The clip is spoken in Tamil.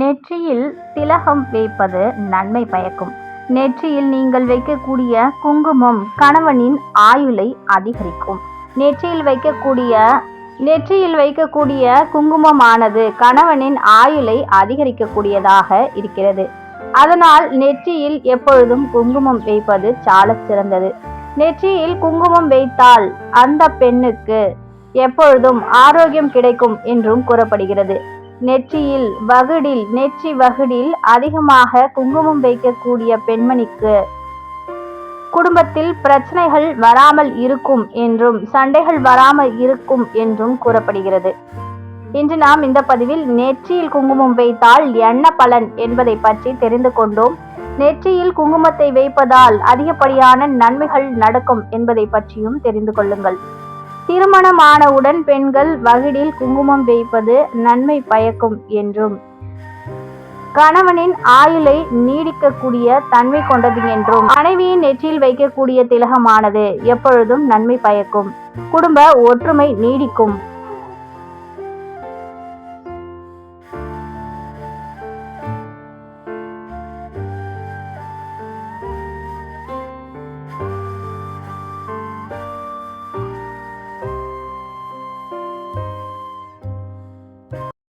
நெற்றியில் திலகம் வைப்பது நன்மை பயக்கும். நெற்றியில் நீங்கள் வைக்கக்கூடிய குங்குமம் கணவனின் ஆயுளை அதிகரிக்கும். நெற்றியில் வைக்கக்கூடிய நெற்றியில் வைக்கக்கூடிய குங்குமமானது கணவனின் ஆயுளை அதிகரிக்கக்கூடியதாக இருக்கிறது. அதனால் நெற்றியில் எப்பொழுதும் குங்குமம் வைப்பது சால சிறந்தது. நெற்றியில் குங்குமம் வைத்தால் அந்த பெண்ணுக்கு எப்பொழுதும் ஆரோக்கியம் கிடைக்கும் என்றும் கூறப்படுகிறது. நெற்றியில் வகுடில் நெற்றி வகுடில் அதிகமாக குங்குமம் வைக்கக்கூடிய பெண்மணிக்கு. குடும்பத்தில் பிரச்சனைகள் வராமல் இருக்கும் என்றும் சண்டைகள் வராமல் இருக்கும் என்றும் கூறப்படுகிறது. இன்று நாம் இந்த பதிவில் நெற்றியில் குங்குமம் வைத்தால் என்ன பலன் என்பதை பற்றி தெரிந்து கொண்டோம். நெற்றியில் குங்குமத்தை வைப்பதால் அதிகப்படியான நன்மைகள் நடக்கும் என்பதை பற்றியும் தெரிந்து கொள்ளுங்கள். திருமணமானவுடன் பெண்கள் வகிடில் குங்குமம் வைப்பது நன்மை பயக்கும் என்றும் கணவனின் ஆயுளை நீடிக்கக்கூடிய தன்மை கொண்டது என்றும் மனைவியின் நெற்றியில் வைக்கக்கூடிய திலகமானது எப்பொழுதும் நன்மை பயக்கும். குடும்ப ஒற்றுமை நீடிக்கும்.